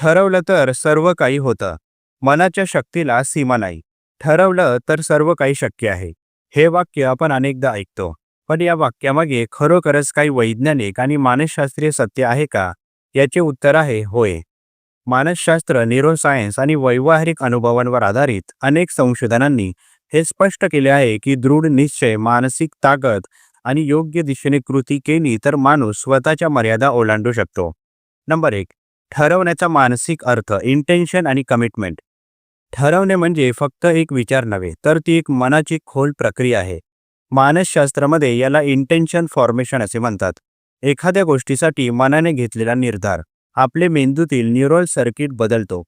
ठरवलं तर सर्व काही होतं. मनाच्या शक्तीला सीमा नाही. ठरवलं तर सर्व काही शक्य आहे. हे वाक्य आपण अनेकदा ऐकतो. पण या वाक्यामागे खरोखरच काही वैज्ञानिक आणि मानसशास्त्रीय सत्य आहे का? याचे उत्तर आहे होय. मानसशास्त्र न्यूरोसायन्स आणि वैवाहिक अनुभवांवर आधारित अनेक संशोधनांनी हे स्पष्ट केले आहे की दृढ निश्चय मानसिक ताकद आणि योग्य दिशेने कृती केली तर माणूस स्वतःच्या मर्यादा ओलांडू शकतो. नंबर एक. ठरवण्याचा मानसिक अर्थ इंटेन्शन आणि कमिटमेंट ठरवणे म्हणजे फक्त एक विचार नव्हे तर ती एक मनाची खोल प्रक्रिया आहे. मानसशास्त्रामध्ये याला इंटेन्शन फॉर्मेशन असे म्हणतात. एखाद्या गोष्टीसाठी मनाने घेतलेला निर्धार आपले मेंदूतील न्यूरल सर्किट बदलतो.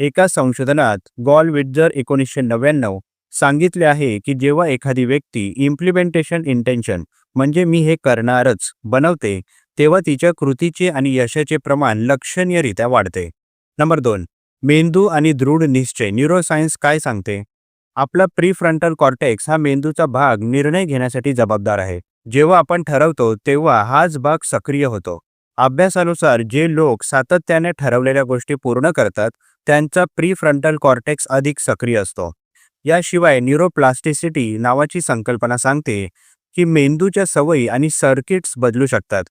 एका संशोधनात गॉल विटजर एकोणीसशे नव्याण्णव सांगितले आहे की जेव्हा एखादी व्यक्ती इम्प्लिमेंटेशन इंटेन्शन म्हणजे मी हे करणारच बनवते तेव्हा तिच्या कृतीचे आणि यशाचे प्रमाण लक्षणीयरित्या वाढते. नंबर दोन. मेंदू आणि दृढ निश्चय. न्यूरोसायन्स काय सांगते? आपला प्रीफ्रंटल कॉर्टेक्स हा मेंदूचा भाग निर्णय घेण्यासाठी जबाबदार आहे. जेव्हा आपण ठरवतो तेव्हा हाच भाग सक्रिय होतो. अभ्यासानुसार जे लोक सातत्याने ठरवलेल्या गोष्टी पूर्ण करतात त्यांचा प्रीफ्रंटल कॉर्टेक्स अधिक सक्रिय असतो. याशिवाय न्यूरोप्लास्टिसिटी नावाची संकल्पना सांगते की मेंदूच्या सवयी आणि सर्किट्स बदलू शकतात.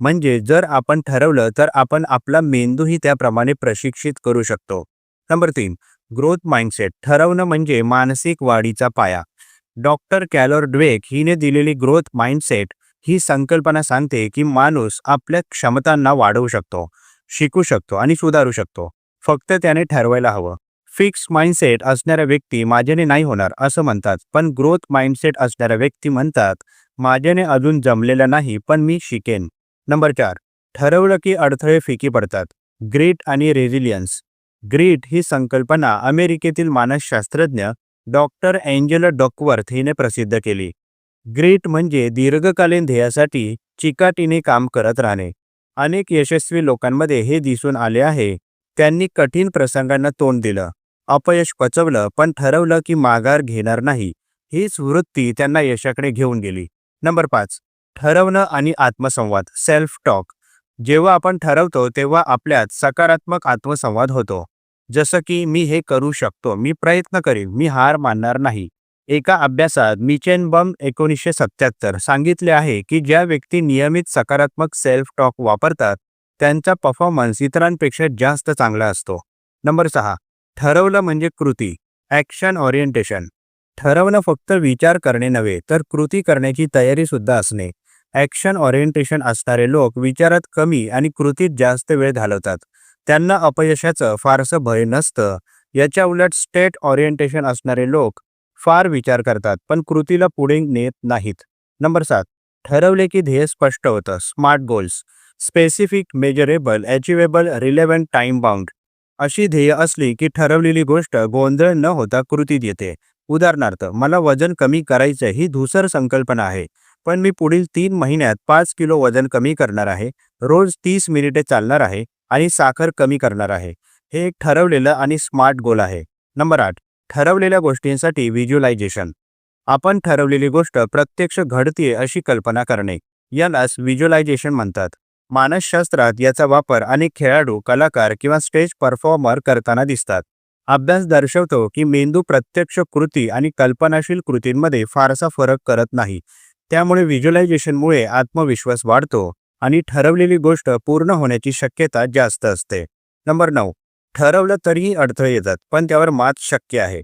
म्हणजे जर आपण ठरवलं तर आपण आपला मेंदूही त्याप्रमाणे प्रशिक्षित करू शकतो. नंबर तीन ग्रोथ माइंडसेट. ठरवणं म्हणजे मानसिक वाढीचा पाया. डॉक्टर कॅलोर ड्वेक हिने दिलेली ग्रोथ माइंडसेट ही संकल्पना सांगते की माणूस आपल्या क्षमतांना वाढवू शकतो शिकू शकतो आणि सुधारू शकतो. फक्त त्याने ठरवायला हवं. फिक्स माइंडसेट असणाऱ्या व्यक्ती माझ्याने नाही होणार असं म्हणतात पण ग्रोथ माइंडसेट असणाऱ्या व्यक्ती म्हणतात माझ्याने अजून जमलेलं नाही पण मी शिकेन. नंबर चार ठरवलं की अडथळे फिकी पडतात. ग्रीट आणि रेझिलियन्स. ग्रीट ही संकल्पना अमेरिकेतील मानसशास्त्रज्ञ डॉक्टर एंजेला डॉकवर्थ हिने प्रसिद्ध केली. ग्रीट म्हणजे दीर्घकालीन ध्येयासाठी चिकाटीने काम करत राहणे. अनेक यशस्वी लोकांमध्ये हे दिसून आले आहे. त्यांनी कठीण प्रसंगांना तोंड दिलं. अपयश पचवलं पण ठरवलं की माघार घेणार नाही. हीच वृत्ती त्यांना यशाकडे घेऊन गेली. नंबर पाच ठरवणं आणि आत्मसंवाद सेल्फ टॉक जेव्हा आपण ठरवतो तेव्हा आपल्यात सकारात्मक आत्मसंवाद होतो. जसं की मी हे करू शकतो. मी प्रयत्न करीन. मी हार मानणार नाही. एका अभ्यासात मिचेनबम एकोणीसशे सत्याहत्तर सांगितले आहे की ज्या व्यक्ती नियमित सकारात्मक सेल्फ टॉक वापरतात त्यांचा परफॉर्मन्स इतरांपेक्षा जास्त चांगला असतो. नंबर सहा ठरवलं म्हणजे कृती ॲक्शन ओरिएंटेशन ठरवणं फक्त विचार करणे नव्हे तर कृती करण्याची तयारी सुद्धा असणे. ॲक्शन ओरिएंटेशन असणारे लोक विचारात कमी आणि कृतीत जास्त वेळ घालवतात. त्यांना अपयशाचं फारसं भय नसतं. याच्या उलट स्टेट ओरिएंटेशन असणारे लोक फार विचार करतात पण कृतीला पुढे नेत नाहीत. नंबर सात. ठरवले की ध्येय स्पष्ट होतं. Smart goals. Specific measurable achievable relevant time bound. अशी ध्येय असली की ठरवलेली गोष्ट गोंधळ न होता कृतीत येते. उदाहरणार्थ मला वजन कमी करायचं ही धुसर संकल्पना आहे. पण मी पुढील तीन महिन्यात पाच किलो वजन कमी करणार आहे रोज तीस मिनिटे चालणार आहे आणि साखर कमी करणार आहे. हे एक ठरवलेलं आणि स्मार्ट गोल आहे. नंबर आठ ठरवलेल्या गोष्टींसाठी व्हिज्युअलायझेशन. आपण ठरवलेली गोष्ट प्रत्यक्ष घडतीये अशी कल्पना करणे यालाच व्हिज्युअलायझेशन म्हणतात. मानसशास्त्रात याचा वापर अनेक खेळाडू कलाकार किंवा स्टेज परफॉर्मर करताना दिसतात. अभ्यास दर्शवतो की मेंदू प्रत्यक्ष कृती आणि कल्पनाशील कृतींमध्ये फारसा फरक करत नाही. त्यामुळे व्हिज्युअलायझेशनमुळे आत्मविश्वास वाढतो आणि ठरवलेली गोष्ट पूर्ण होण्याची शक्यता जास्त असते. नंबर नऊ. ठरवलं तरीही अडथळे येतात पण त्यावर मात शक्य आहे.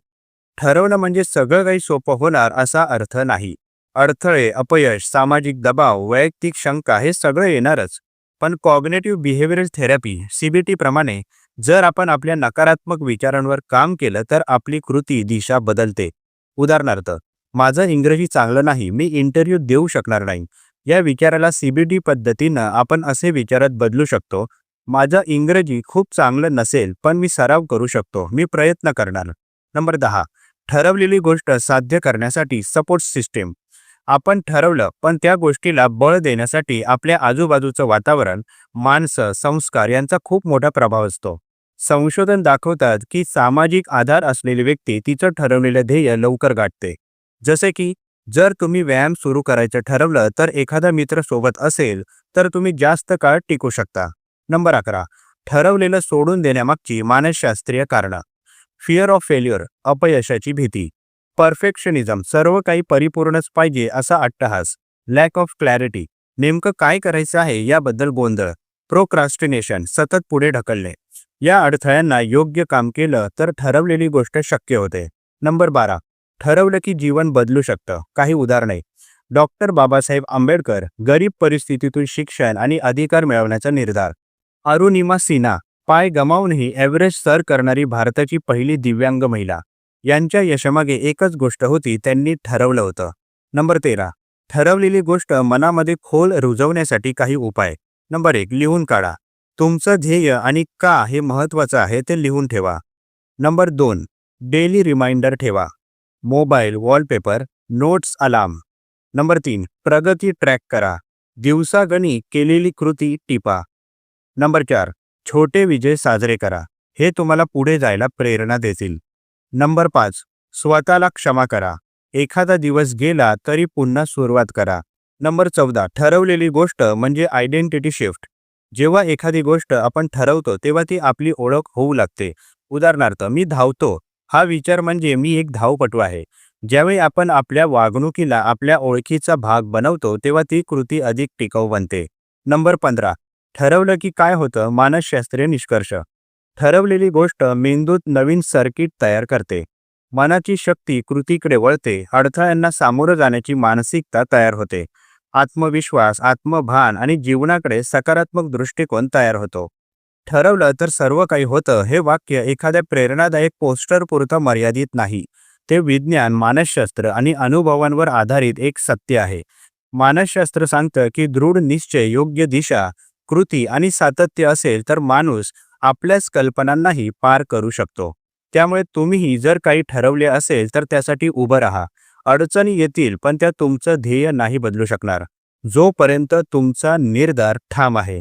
ठरवणं म्हणजे सगळं काही सोपं होणार असा अर्थ नाही. अडथळे अपयश सामाजिक दबाव वैयक्तिक शंका हे सगळं येणारच. पण कॉग्नेटिव्ह बिहेवियरल थेरपी सीबीटी प्रमाणे जर आपण आपल्या नकारात्मक विचारांवर काम केलं तर आपली कृती दिशा बदलते. उदाहरणार्थ माझं इंग्रजी चांगलं नाही मी इंटरव्ह्यू देऊ शकणार नाही. या विचाराला सीबीटी पद्धतीनं आपण असे विचारात बदलू शकतो माझं इंग्रजी खूप चांगलं नसेल पण मी सराव करू शकतो मी प्रयत्न करणार. नंबर दहा ठरवलेली गोष्ट साध्य करण्यासाठी सपोर्ट सिस्टीम आपण ठरवलं पण त्या गोष्टीला बळ देण्यासाठी आपल्या आजूबाजूचं वातावरण माणसं संस्कार यांचा खूप मोठा प्रभाव असतो. संशोधन दाखवतात की सामाजिक आधार असलेली व्यक्ती तिचं ठरवलेलं ध्येय लवकर गाठते. जसे की जर तुम्ही व्यायाम सुरू करायचं ठरवलं तर एखादा मित्र सोबत असेल तर तुम्ही जास्त काळ टिकू शकता. नंबर अकरा. ठरवलेलं सोडून देण्यामागची मानसशास्त्रीय कारणं. फिअर ऑफ फेल्युअर अपयशाची भीती. परफेक्शनिझम सर्व काही परिपूर्णच पाहिजे असा अट्टहास. लॅक ऑफ क्लॅरिटी नेमकं काय करायचं आहे याबद्दल गोंधळ. प्रोक्रास्टिनेशन सतत पुढे ढकलणे. या अडथळ्यांना योग्य काम केलं तर ठरवलेली गोष्ट शक्य होते. नंबर बारा. ठरवलं की जीवन बदलू शकतं. काही उदाहरणे. डॉक्टर बाबासाहेब आंबेडकर गरीब परिस्थितीतून शिक्षण आणि अधिकार मिळवण्याचा निर्धार. अरुणिमा सिन्हा पाय गमावूनही एव्हरेस्ट सर करणारी भारताची पहिली दिव्यांग महिला. यांच्या यशामागे एकच गोष्ट होती त्यांनी ठरवलं होतं. नंबर तेरा. ठरवलेली गोष्ट मनामध्ये खोल रुजवण्यासाठी काही उपाय. नंबर एक. लिहून काढा. तुमचं ध्येय आणि का हे महत्त्वाचं आहे ते लिहून ठेवा. नंबर दोन. डेली रिमाइंडर ठेवा. Mobile wallpaper notes alarm. Number तीन प्रगती ट्रॅक करा. दिवसागणी केलेली कृती टिपा. नंबर चार छोटे विजय साजरे करा. हे तुम्हाला पुढे जायला प्रेरणा देतील. नंबर पाच स्वतःला क्षमा करा. एखादा दिवस गेला तरी पुन्हा सुरुवात करा. नंबर चौदा ठरवलेली गोष्ट म्हणजे आयडेंटिटी शिफ्ट. जेव्हा एखादी गोष्ट आपण ठरवतो तेव्हा ती आपली ओळख होऊ लागते. उदाहरणार्थ मी धावतो. हा विचार म्हणजे मी एक धावपटू आहे. ज्यावेळी आपण आपल्या वागणुकीला आपल्या ओळखीचा भाग बनवतो तेव्हा ती कृती अधिक टिकाऊ बनते. नंबर पंधरा. ठरवलं की काय होतं? मानसशास्त्रीय निष्कर्ष. ठरवलेली गोष्ट मेंदूत नवीन सर्किट तयार करते. मनाची शक्ती कृतीकडे वळते. अडथळ्यांना सामोरं जाण्याची मानसिकता तयार होते. आत्मविश्वास आत्मभान आणि जीवनाकडे सकारात्मक दृष्टिकोन तयार होतो. ठरवलं तर सर्व काही होतं हे वाक्य एखाद्या प्रेरणादायक पोस्टर पुरतं मर्यादित नाही. ते विज्ञान मानसशास्त्र आणि अनुभवांवर आधारित एक सत्य आहे. मानसशास्त्र सांगतं की दृढ निश्चय योग्य दिशा कृती आणि सातत्य असेल तर माणूस आपल्याच कल्पनांनाही पार करू शकतो. त्यामुळे तुम्हीही जर काही ठरवले असेल तर त्यासाठी उभं राहा. अडचणी येतील पण त्या तुमचं ध्येय नाही बदलू शकणार. जोपर्यंत तुमचा निर्धार ठाम आहे.